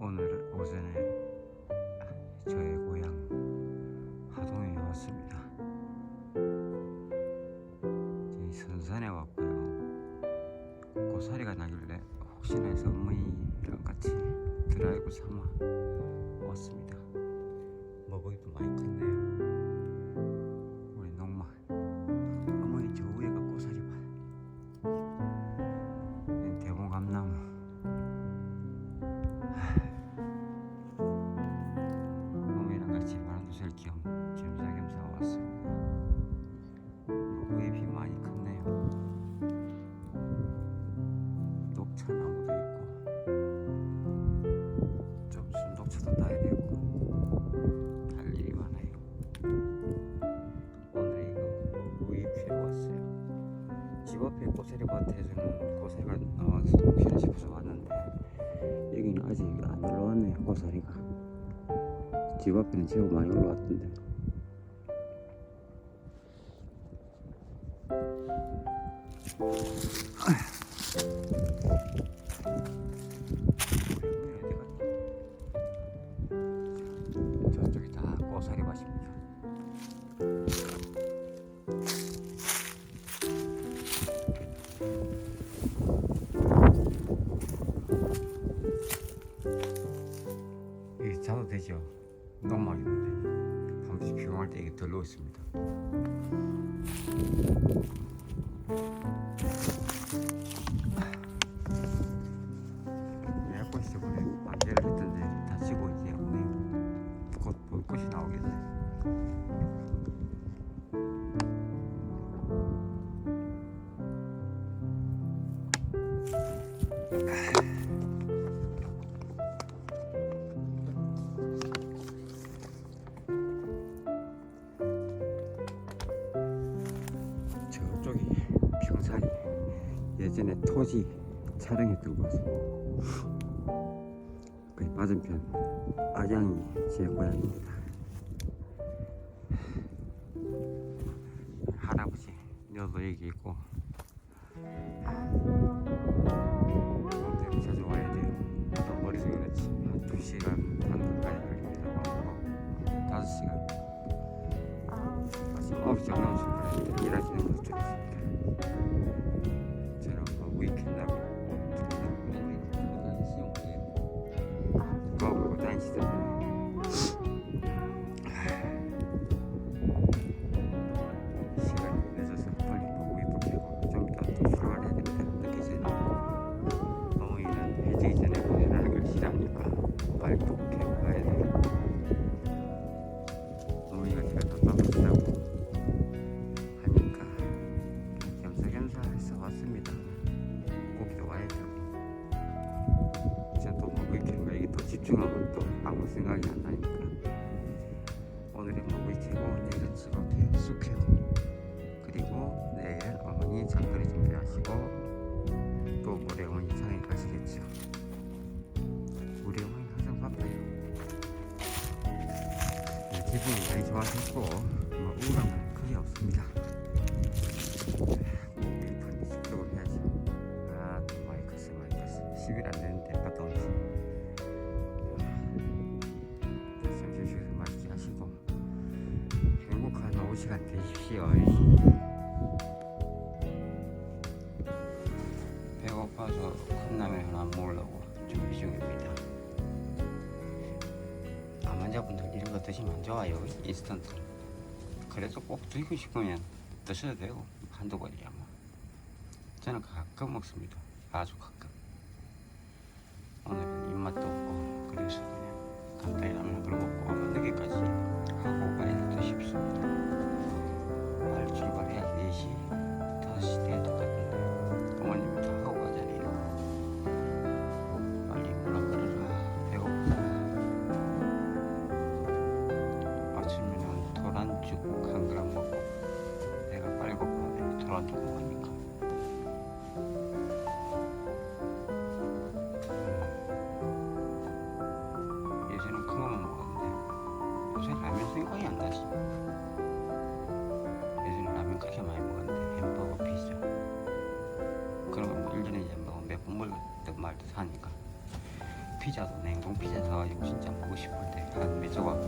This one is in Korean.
오늘 오전에 저의 고향 하동에 왔습니다. 저희 선산에 왔고요. 고사리가 나길래 혹시나 해서 어머니랑 같이 드라이브 삼아 집 앞에 고사리 밭에서는 고사리가 나와서 혹시나 싶어서 왔는데 여기는 아직 안 올라왔네요 고사리가. 집 앞에는 제법 많이 올라왔던데 농막인데 밤새 비용할 때 이게 덜러 있습니다. 있어 그래 반대를 했던데 다치고 이제 오늘 곧 볼꽃이 나오겠네. 저 예전에 토지 촬영했던 곳그 맞은편 악양이 제 고향입니다. 할아버지 너도 여기 있고 자주 와야 돼요? 또 머릿속에 그렇지 한 2시간 반 가까이 걸립니다. 왕복 5시간. 아침 9시 정도 출발했는데 일하시는 분들 있습니다 집중하면 또 아무 생각이 안 나니까 캐고 내일은 집 앞에 쑥 캐고 그리고 내일 어머니 장거리 준비하시고 또 모레 어머니 장에 가시겠죠 우리 어머니 항상 바빠요 네, 기분이 많이 좋아졌고 뭐 우울한 건 크게 없습니다 목표는 시끄러워 해야지 아, 또 많이 컸어, 많이 컸어. 10일 안 됐는데 갔다 온지. 시간 되십시오. 배고파서 컵라면 하나 먹으려고 준비 중입니다. 암환자분들 이런 거 드시면 안 좋아요. 인스턴트. 그래도 꼭 드시고 싶으면 드셔도 되고 한두 번이야 뭐. 저는 가끔 먹습니다. 아주 가끔. 보고 하니까. 음. 예전엔 그거만 먹었는데 요새 라면 생각이 안 나지. 예전에 라면 그렇게 많이 먹었는데 햄버거 피자. 그러면 뭐 일전에 이제 뭐 몇번 먹었던 말도 사니까. 피자도 냉동 피자 사가지고 진짜 먹고 싶을 때 한 몇 조각